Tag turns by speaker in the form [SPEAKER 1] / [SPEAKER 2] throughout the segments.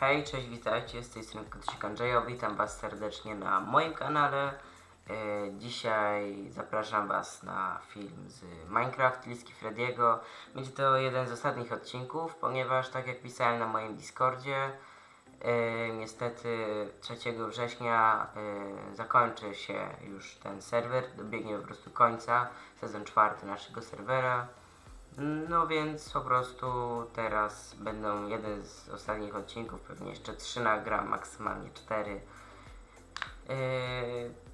[SPEAKER 1] Hej, cześć, witajcie, z tej strony Kotysik Andrzejo, witam Was serdecznie na moim kanale. E, dzisiaj zapraszam Was na film z Minecraft Liski Frediego. Będzie to jeden z ostatnich odcinków, ponieważ tak jak pisałem na moim Discordzie, e, niestety 3 września e, zakończy się już ten serwer, dobiegnie po prostu końca, sezon czwarty naszego serwera. No więc po prostu teraz będą jeden z ostatnich odcinków, pewnie jeszcze trzy nagram, maksymalnie cztery. Yy,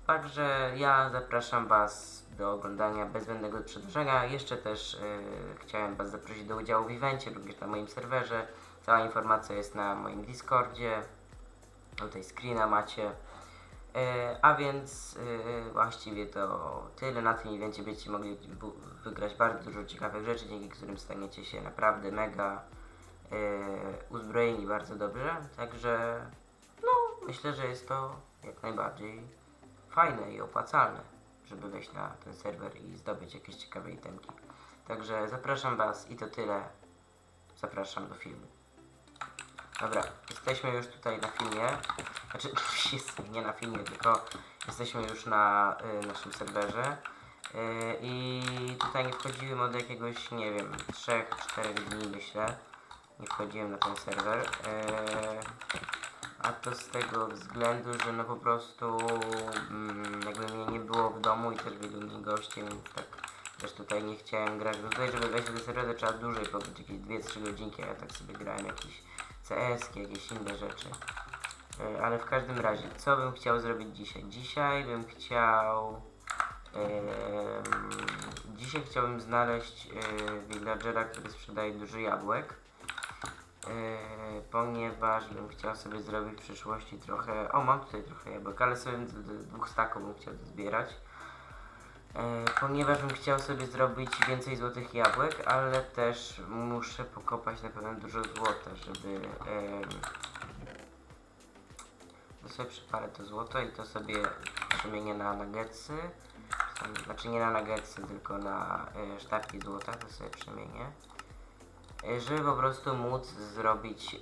[SPEAKER 1] także ja zapraszam Was do oglądania bez zbędnego przedłużenia. Jeszcze też yy, chciałem Was zaprosić do udziału w evencie, również na moim serwerze. Cała informacja jest na moim Discordzie. Tutaj screena macie. E, a więc e, właściwie to tyle. Na tym evencie będziecie mogli wygrać bardzo dużo ciekawych rzeczy, dzięki którym staniecie się naprawdę mega e, uzbrojeni bardzo dobrze. Także no, myślę, że jest to jak najbardziej fajne i opłacalne, żeby wejść na ten serwer i zdobyć jakieś ciekawe itemki. Także zapraszam Was i to tyle. Zapraszam do filmu. Dobra, jesteśmy już tutaj na filmie. Znaczy, nie na filmie, tylko jesteśmy już na y, naszym serwerze. Y, I tutaj nie wchodziłem od jakiegoś, nie wiem, 3-4 dni myślę. Nie wchodziłem na ten serwer. Y, a to z tego względu, że no po prostu mm, jakby mnie nie było w domu i też byli inni goście, więc tak też tutaj nie chciałem grać. No tutaj, żeby wejść na ten serwer to trzeba dłużej pobyć, jakieś 2-3 godzinki, a ja tak sobie grałem jakieś CS, jakieś inne rzeczy. E, Ale w każdym razie, co bym chciał zrobić dzisiaj? Dzisiaj bym chciał. em, dzisiaj chciałbym znaleźć e, villagera, który sprzedaje dużo jabłek. E, ponieważ bym chciał sobie zrobić w przyszłości trochę. O, mam tutaj trochę jabłek, ale sobie dwóch staków bym chciał zbierać. E, ponieważ bym chciał sobie zrobić więcej złotych jabłek, ale też muszę pokopać na pewno dużo złota, żeby to sobie przypalę to złoto i to sobie przemienię na nuggetsy. Znaczy nie na nuggetsy, tylko na e, sztabki złota, to sobie przemienię. E, żeby po prostu móc zrobić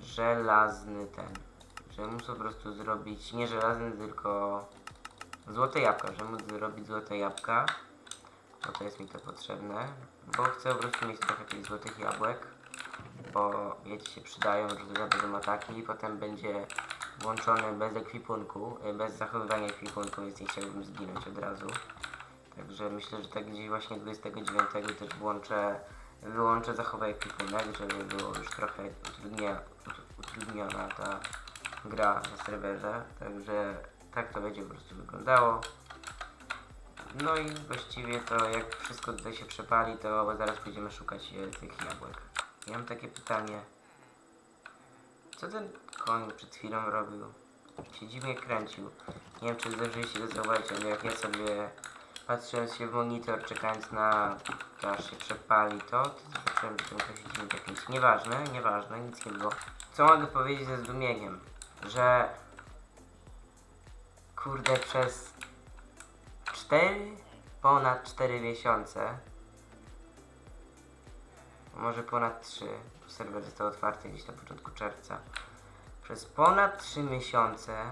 [SPEAKER 1] żelazny ten. Żeby móc po prostu zrobić nie żelazny, tylko złote jabłka, żeby móc zrobić złote jabłka. Bo to jest mi to potrzebne. Bo chcę po prostu mieć trochę tych złotych jabłek bo wiecie się przydają, że będą ataki i potem będzie włączony bez ekwipunku, y, bez zachowywania ekwipunku, więc nie chciałbym zginąć od razu. Także myślę, że tak gdzieś właśnie 29 też włączę, wyłączę zachowaj ekwipunek, żeby było już trochę utrudnia, ut- utrudniona ta gra na serwerze. Także tak to będzie po prostu wyglądało. No i właściwie to jak wszystko tutaj się przepali, to zaraz będziemy szukać e, tych jabłek. Ja mam takie pytanie. Co ten koń przed chwilą robił? Się kręcił. Nie wiem, czy zdążyliście to zauważyć, ale jak ja sobie patrząc się w monitor, czekając na to, aż się przepali to, to zobaczyłem, że ten się dziwnie tak kręci. Nieważne, nieważne, nic nie było. Co mogę powiedzieć ze zdumieniem? Że kurde przez 4, ponad 4 miesiące może ponad 3, bo serwer został otwarty gdzieś na początku czerwca. Przez ponad 3 miesiące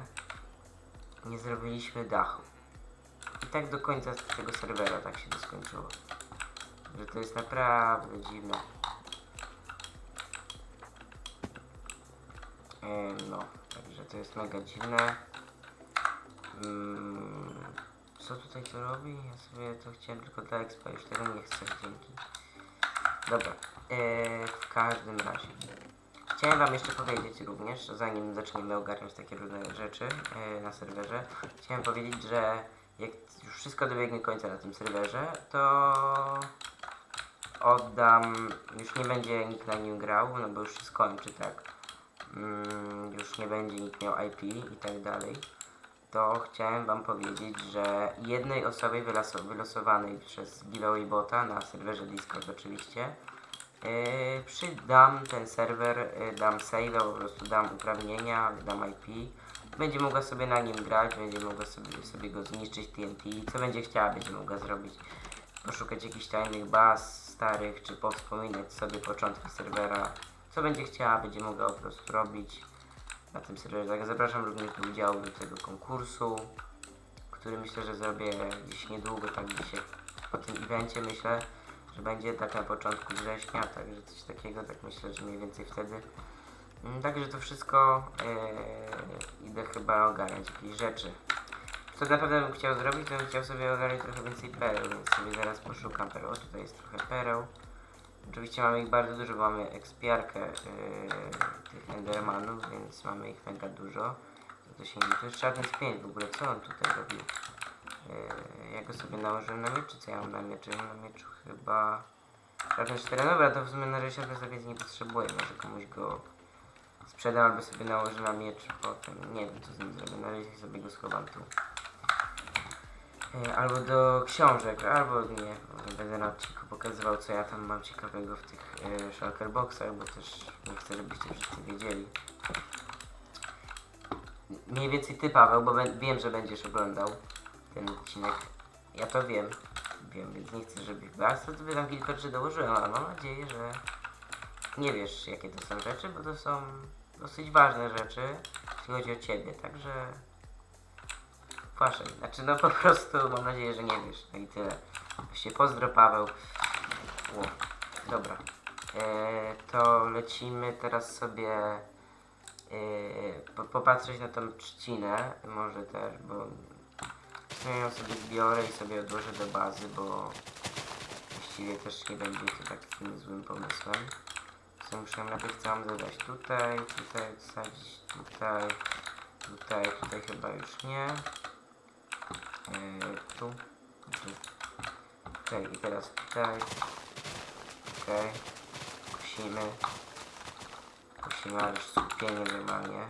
[SPEAKER 1] nie zrobiliśmy dachu. I tak do końca tego serwera tak się to skończyło. Że to jest naprawdę dziwne. No, także to jest mega dziwne. Mm, co tutaj to robi? Ja sobie to chciałem tylko dla expa, już tego nie chcę, dzięki. Dobra, e, w każdym razie. Chciałem Wam jeszcze powiedzieć również, zanim zaczniemy ogarniać takie różne rzeczy e, na serwerze, chciałem powiedzieć, że jak już wszystko dobiegnie końca na tym serwerze, to oddam, już nie będzie nikt na nim grał, no bo już się skończy, tak. Mm, już nie będzie nikt miał IP i tak dalej. To chciałem Wam powiedzieć, że jednej osobie wyloso- wylosowanej przez giveaway bota na serwerze Discord oczywiście Yy, przydam ten serwer, yy, dam save'a, po prostu dam uprawnienia, dam IP. Będzie mogła sobie na nim grać, będzie mogła sobie, sobie go zniszczyć TNT, co będzie chciała, będzie mogła zrobić. Poszukać jakichś tajnych baz starych, czy powspominać sobie początki serwera, co będzie chciała, będzie mogła po prostu robić na tym serwerze. Tak, zapraszam również do udziału do tego konkursu, który myślę, że zrobię gdzieś niedługo, tak gdzieś po tym evencie myślę, że będzie tak na początku września, także coś takiego, tak myślę, że mniej więcej wtedy. Mm, Także to wszystko e, idę chyba ogarniać jakieś rzeczy. Co naprawdę bym chciał zrobić, to bym chciał sobie ogarnąć trochę więcej pereł, więc sobie zaraz poszukam pereł. O, tutaj jest trochę pereł. Oczywiście mamy ich bardzo dużo, bo mamy ekspiarkę yy, tych endermanów, więc mamy ich mega dużo. To, się nie... to jest czarny spięć w ogóle, co on tutaj robił? Yy, ja go sobie nałożyłem na miecz, czy co ja mam na mieczu? Ja mam na mieczu chyba... Czarny 4, dobra, to w sumie na razie to sobie nie potrzebuję, może komuś go sprzedam albo sobie nałożę na miecz potem. Nie wiem co z nim zrobię, na razie sobie go schowam tu. E, Albo do książek, albo nie. Będę na odcinku pokazywał, co ja tam mam ciekawego w tych e, shulker boxach, bo też nie chcę, żebyście wszyscy wiedzieli. Mniej więcej ty, Paweł, bo wiem, że będziesz oglądał ten odcinek. Ja to wiem. Wiem, więc nie chcę, żebyś... A co tobie tam kilka rzeczy dołożyłem, ale mam nadzieję, że nie wiesz, jakie to są rzeczy, bo to są dosyć ważne rzeczy, jeśli chodzi o ciebie, także... Proszę, znaczy no po prostu mam nadzieję, że nie wiesz. No i tyle. Właśnie pozdro Paweł. Ło, dobra. E, to lecimy teraz sobie e, po, popatrzeć na tą trzcinę. Może też, bo ja ją sobie zbiorę i sobie odłożę do bazy, bo właściwie też nie będzie to takim złym pomysłem. Co muszę najpierw całą zadać tutaj, tutaj tutaj, tutaj, tutaj chyba już nie. Tu, tu. Okej, i teraz tutaj. Okej. Kusimy. Kusimy, ale już skupienie normalnie.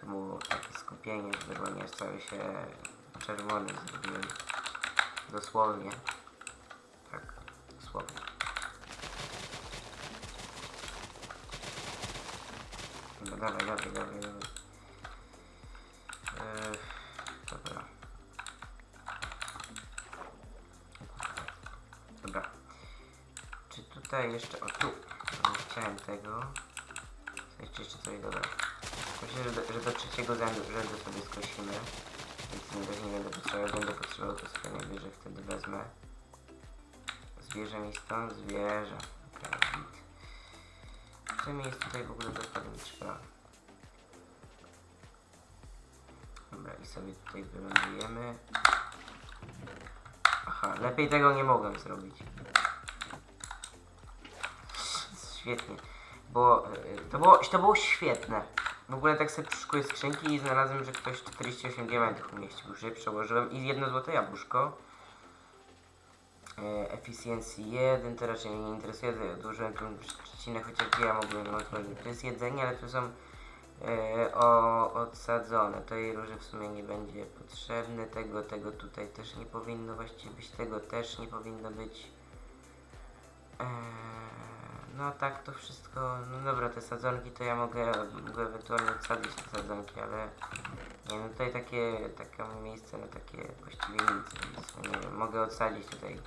[SPEAKER 1] To było takie skupienie, że normalnie cały się czerwony zrobiłem. Dosłownie. Tak, dosłownie. No dawaj, dawaj, dawaj, dawaj. Tutaj jeszcze... O tu! Nie chciałem tego. Jeszcze, jeszcze coś dodać. Myślę, że do, że do trzeciego rzędu, sobie skosimy. Więc nie, też nie będę potrzebował, będę potrzebował to sobie najwyżej wtedy wezmę. Zwierzę mi stąd, zwierzę. Okej, mi jest tutaj w ogóle dokładnie trzeba? Dobra, i sobie tutaj wylądujemy. Aha, lepiej tego nie mogłem zrobić. Świetnie. Bo y, to było, to było świetne. W ogóle tak sobie przyszukuję skrzynki i znalazłem, że ktoś 48 diamentów umieścił. Już je przełożyłem i jedno złote jabłuszko. E, Efficiency 1, to raczej nie interesuje, to odłożyłem tą trzcinę, chociaż ja mogłem otworzyć. To jest jedzenie, ale tu są e, o, odsadzone. Tej róży w sumie nie będzie potrzebne, tego, tego tutaj też nie powinno właściwie być, tego też nie powinno być. Eee, no tak to wszystko, no dobra, te sadzonki to ja mogę, mogę ewentualnie odsadzić te sadzonki, ale nie no tutaj takie, takie miejsce na takie właściwie nic, więc no nie wiem, mogę odsadzić tutaj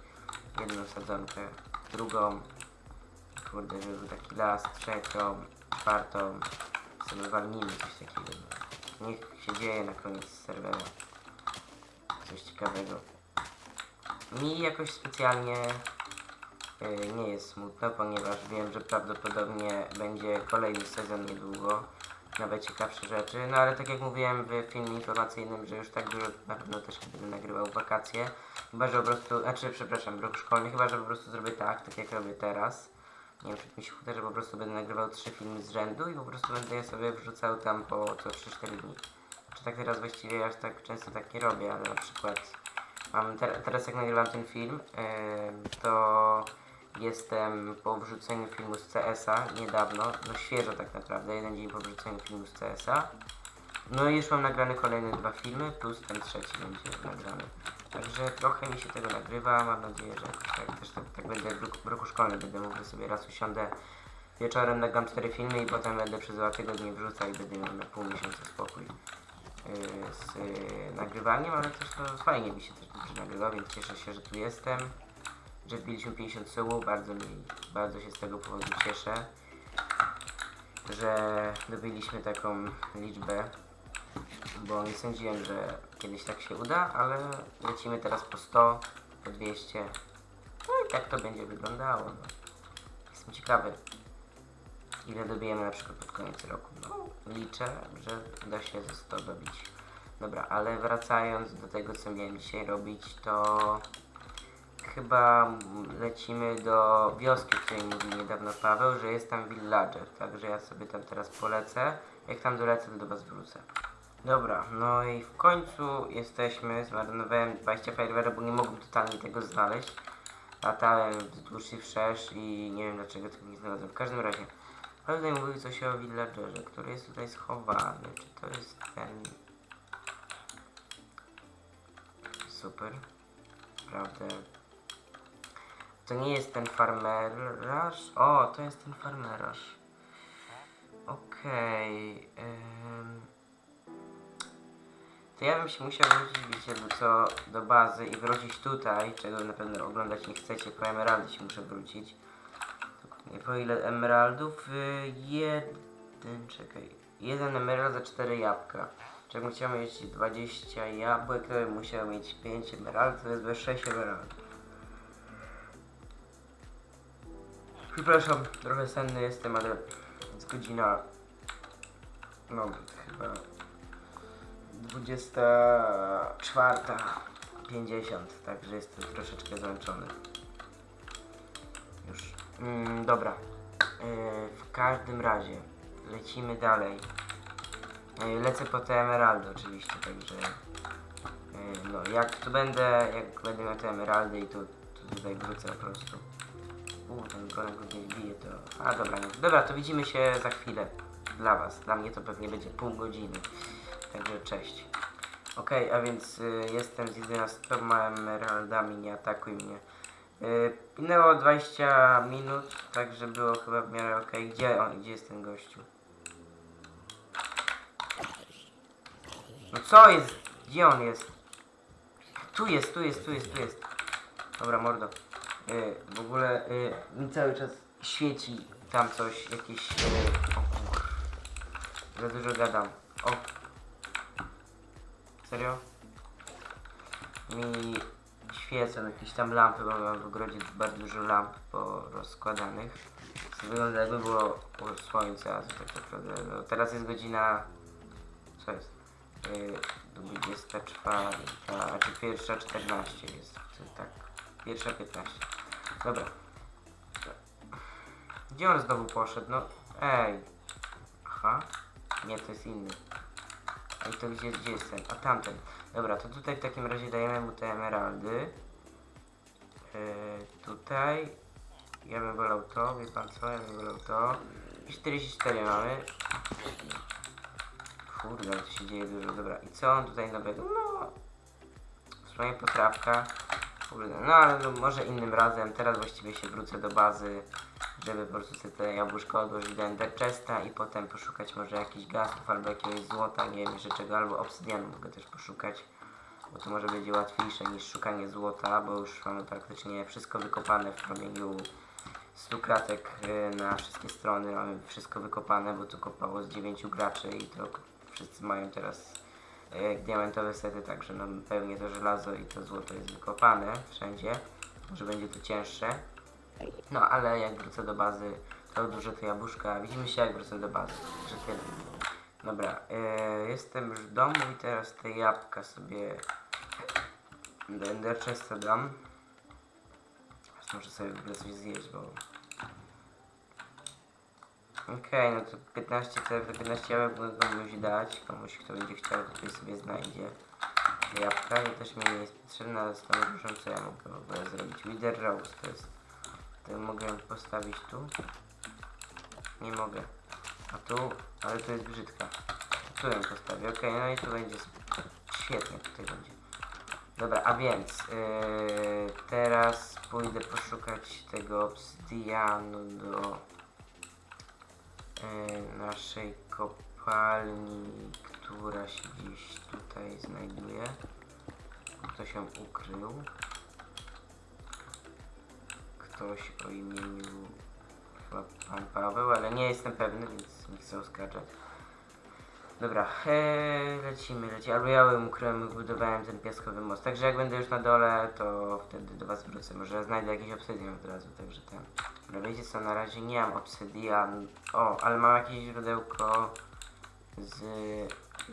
[SPEAKER 1] jedną sadzonkę, drugą, kurde, żeby był taki las, trzecią, czwartą, sobie walnijmy coś takiego. Niech się dzieje na koniec serwera. Coś ciekawego. Mi jakoś specjalnie nie jest smutno, ponieważ wiem, że prawdopodobnie będzie kolejny sezon niedługo. Nawet ciekawsze rzeczy. No ale tak jak mówiłem w filmie informacyjnym, że już tak dużo na pewno też nie będę nagrywał wakacje. Chyba, że po prostu, znaczy przepraszam, w roku szkolnym, chyba, że po prostu zrobię tak, tak jak robię teraz. Nie wiem, czy mi się uda, że po prostu będę nagrywał trzy filmy z rzędu i po prostu będę je sobie wrzucał tam po co 3-4 dni. Czy tak teraz właściwie już tak często tak nie robię, ale na przykład mam te, teraz jak nagrywam ten film, em, to jestem po wrzuceniu filmu z CS-a niedawno, no świeżo tak naprawdę, jeden dzień po wrzuceniu filmu z CS-a. No i już mam nagrane kolejne dwa filmy, plus ten trzeci będzie nagrany. Także trochę mi się tego nagrywa, mam nadzieję, że tak, też tak, tak będę w roku, w roku szkolnym będę mógł sobie raz usiądę wieczorem, nagram cztery filmy i potem będę przez dwa tygodnie wrzucał i będę miał na pół miesiąca spokój yy, z yy, nagrywaniem, ale też no, fajnie mi się też nagrywa, więc cieszę się, że tu jestem. Że wbiliśmy 50 subów, bardzo mi, bardzo się z tego powodu cieszę, że dobiliśmy taką liczbę, bo nie sądziłem, że kiedyś tak się uda, ale lecimy teraz po 100, po 200, no i tak to będzie wyglądało, no. Jestem ciekawy, ile dobijemy na przykład pod koniec roku, no liczę, że uda się ze 100 dobić. Dobra, ale wracając do tego, co miałem dzisiaj robić, to chyba lecimy do wioski, o której mówił niedawno Paweł, że jest tam villager, także ja sobie tam teraz polecę. Jak tam dolecę, to do was wrócę. Dobra, no i w końcu jesteśmy, zmarnowałem 20 fajerwerek, bo nie mogłem totalnie tego znaleźć. Latałem wzdłuż i wszerz i nie wiem dlaczego tego nie znalazłem. W każdym razie, tutaj mówił coś o villagerze, który jest tutaj schowany. Czy to jest ten... Super. Prawda. To nie jest ten farmeraż. O, to jest ten farmeraż. Okej. em. To ja bym się musiał wrócić, wiecie, bo co do bazy i wrócić tutaj, czego na pewno oglądać nie chcecie, po emeraldy się muszę wrócić. Po ile emeraldów? Y, jeden, czekaj, jeden emerald za cztery jabłka. Czy jakbym chciał mieć 20 jabłek, to bym musiał mieć 5 emeraldów, to jest bez 6 emeraldów. Przepraszam, trochę senny jestem, ale jest godzina, no chyba 24.50, także jestem troszeczkę zmęczony. Już. Mm, dobra. E, w każdym razie lecimy dalej. E, lecę po te emeraldy oczywiście, także e, no jak tu będę, jak będę miał te emeraldy i tu tutaj wrócę po prostu. U, ten golem go nie bije, to... A dobra, nie. Dobra, to widzimy się za chwilę. Dla was. Dla mnie to pewnie będzie pół godziny. Także cześć. Okej, a więc y, jestem z 11 emeraldami, nie atakuj mnie. Y, minęło 20 minut, także było chyba w miarę okej. Gdzie on, gdzie jest ten gościu? No co jest? Gdzie on jest? Tu jest, tu jest, tu jest, tu jest. Dobra, mordo. Y, w ogóle y, mi cały czas świeci tam coś, jakieś... Y, o kur... Za dużo gadam. O. Serio? Mi świecą jakieś tam lampy, bo mam w ogrodzie bardzo dużo lamp porozkładanych. Wygląda jakby było słońce, tak naprawdę... No, teraz jest godzina... Co jest? Yy, 24, a czy pierwsza 14 jest. Tak. Pierwsza 15. Dobra. Gdzie on znowu poszedł? No, ej. Aha. Nie, to jest inny. Ej, to gdzie, gdzie jest ten? A tamten. Dobra, to tutaj w takim razie dajemy mu te emeraldy. Yy, tutaj. Ja bym wolał to, wie pan co? Ja bym wolał to. I 44 mamy. Kurde, tu się dzieje dużo. Dobra, i co on tutaj nowego? No, w sumie potrawka. No ale może innym razem. Teraz właściwie się wrócę do bazy, żeby po prostu sobie te jabłuszko odłożyć do Ender Chesta i potem poszukać może jakichś gazów albo jakiegoś złota, nie wiem jeszcze czego, albo obsydianu mogę też poszukać. Bo to może będzie łatwiejsze niż szukanie złota, bo już mamy praktycznie wszystko wykopane w promieniu 100 kratek y, na wszystkie strony. Mamy wszystko wykopane, bo tu kopało z 9 graczy i to wszyscy mają teraz diamentowe sety, także no pewnie to żelazo i to złoto jest wykopane wszędzie. Może będzie to cięższe. No ale jak wrócę do bazy, to odłożę te jabłuszka. Widzimy się jak wrócę do bazy. Że tyle. Dobra, e, jestem już w domu i teraz te jabłka sobie do Ender dam. Teraz Muszę sobie w ogóle coś zjeść, bo... Okej, no to 15 cel, 15 jabłek mogę komuś dać. Komuś, kto będzie chciał, tutaj sobie znajdzie jabłka. I też mi nie jest potrzebne, ale z tą różą, co ja mogę w ogóle zrobić. Wither Rose to jest... To mogę postawić tu. Nie mogę. A tu, ale to jest brzydka. Tu ją postawię, okej, no i tu będzie świetnie, tutaj będzie. Dobra, a więc yy, teraz pójdę poszukać tego obsydianu do naszej kopalni, która się gdzieś tutaj znajduje. Ktoś ją ukrył. ktoś o imieniu pan Paweł, ale nie jestem pewny, więc nie chcę oskarżać. Dobra, e, lecimy, lecimy. Albo ja ją ukryłem, budowałem ten piaskowy most. Także jak będę już na dole, to wtedy do was wrócę. Może znajdę jakiś obsydian od razu, także ten. Dobra, wiecie co, na razie nie mam obsydian. O, ale mam jakieś źródełko z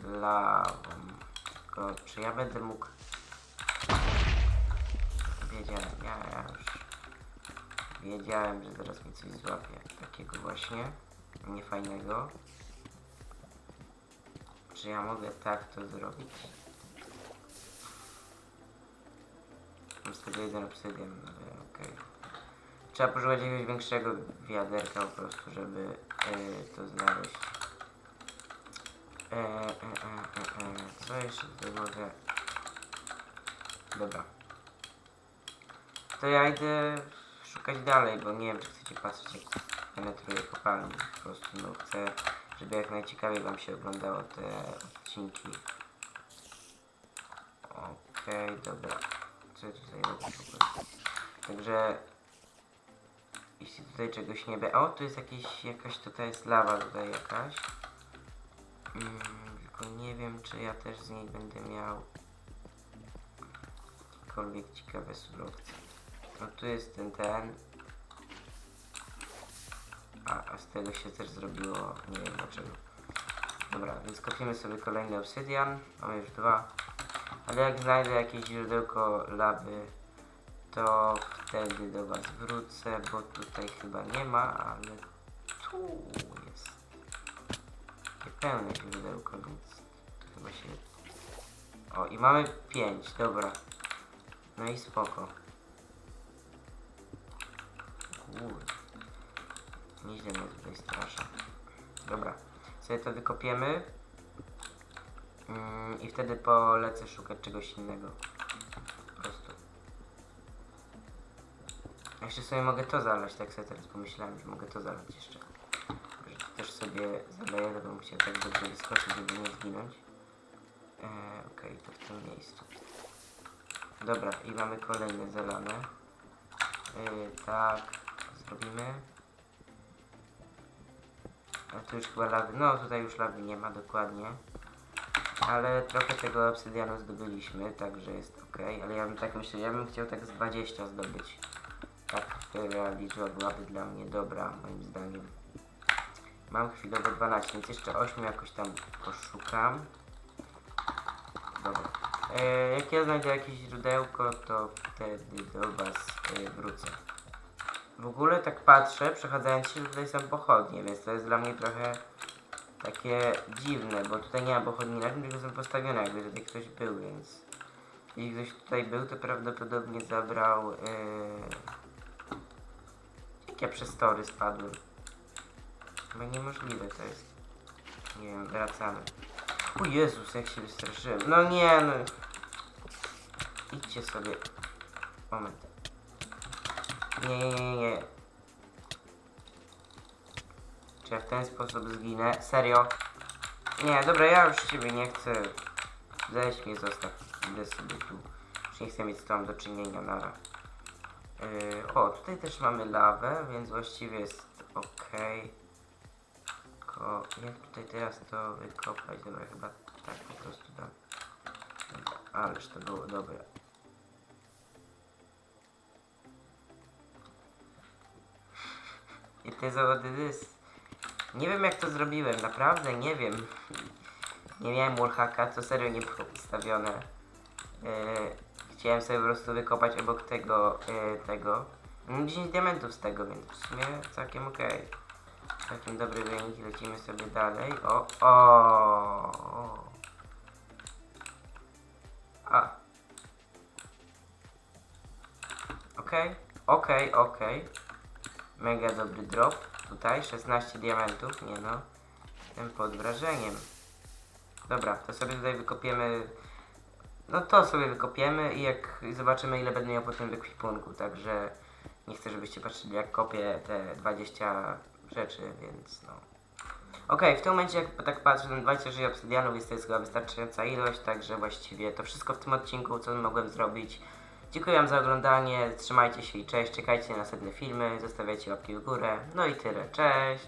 [SPEAKER 1] lawą. Tylko czy ja będę mógł... Wiedziałem, ja, ja już... Wiedziałem, że zaraz mi coś złapie. Takiego właśnie. Niefajnego. Czy ja mogę tak to zrobić? Mam z tego jeden obsydian, ale okej. Trzeba pożywać jakiegoś większego wiaderka po prostu, żeby e, to znaleźć. E, e, e, e, e. Co jeszcze tutaj mogę? Dobra. To ja idę szukać dalej, bo nie wiem, czy chcecie patrzeć jak penetruję kopalnię. Po prostu no chcę, żeby jak najciekawiej wam się oglądało te odcinki. Okej, dobra. Co tutaj robię? Także jeśli tutaj czegoś nie będzie. O, tu jest jakieś, jakaś tutaj jest lawa tutaj jakaś. Mm, tylko nie wiem, czy ja też z niej będę miał jakiekolwiek ciekawe surowce. No tu jest ten ten. A, a z tego się też zrobiło, nie wiem dlaczego. Dobra, więc kopiemy sobie kolejny obsydian. Mamy już dwa. Ale jak znajdę jakieś źródełko lawy, to wtedy do was wrócę, bo tutaj chyba nie ma, ale tu jest. Takie pełne źródełko, więc to chyba się... O, i mamy pięć, dobra. No i spoko. Kurde. Nieźle mnie tutaj strasza. Dobra, sobie to wykopiemy. Mm, I wtedy polecę szukać czegoś innego. Po prostu. Jeszcze sobie mogę to zalać, tak sobie teraz pomyślałem, że mogę to zalać jeszcze. Że to też sobie zaleję, bo bym chciał tak dobrze wyskoczyć, żeby nie zginąć. E, Okej, to w tym miejscu. Dobra, i mamy kolejne zalane. E, tak, zrobimy. A tu już chyba lawy, no tutaj już lawy nie ma dokładnie. Ale trochę tego obsydianu zdobyliśmy, także jest ok. Ale ja bym tak myślę, ja bym chciał tak z 20 zdobyć. Tak, która liczba byłaby dla mnie dobra, moim zdaniem. Mam chwilowo 12, więc jeszcze 8 jakoś tam poszukam. Dobra. E, jak ja znajdę jakieś źródełko, to wtedy do Was e, wrócę. W ogóle tak patrzę, przechadzając się, tutaj są pochodnie, więc to jest dla mnie trochę takie dziwne, bo tutaj nie ma pochodni na tym, tylko są postawione, jakby tutaj ktoś był, więc jeśli ktoś tutaj był, to prawdopodobnie zabrał yy... jak ja przez tory spadłem. Chyba niemożliwe to jest. Nie wiem, wracamy. O Jezus, jak się wystraszyłem. No nie, no. Idźcie sobie. Moment. Nie. Czy ja w ten sposób zginę? Serio? Nie, dobra, ja już ciebie nie chcę. Weź mnie, zostaw. Idę sobie tu. Już nie chcę mieć z tobą do czynienia, nara. Yy, o, tutaj też mamy lawę, więc właściwie jest ok. Tylko jak tutaj teraz to wykopać? Dobra, chyba tak po prostu dam. Ależ to było dobre. I zawody jest. Nie wiem jak to zrobiłem, naprawdę nie wiem. Nie miałem wallhacka, to serio nie było ustawione. Yy, chciałem sobie po prostu wykopać obok tego, yy, tego. Mam 10 diamentów z tego, więc w sumie całkiem okej. Całkiem dobry wynik, lecimy sobie dalej. O, o. A. Okej, okej, okej. Mega dobry drop. Tutaj 16 diamentów, nie no. Jestem pod wrażeniem. Dobra, to sobie tutaj wykopiemy. No to sobie wykopiemy i jak zobaczymy ile będę miał potem w ekwipunku, także nie chcę żebyście patrzyli jak kopię te 20 rzeczy, więc no. Okej, w tym momencie jak tak patrzę, ten 26 obsydianów jest to jest chyba wystarczająca ilość, także właściwie to wszystko w tym odcinku, co mogłem zrobić. Dziękuję za oglądanie, trzymajcie się i cześć, czekajcie na następne filmy, zostawiajcie łapki w górę, no i tyle, cześć!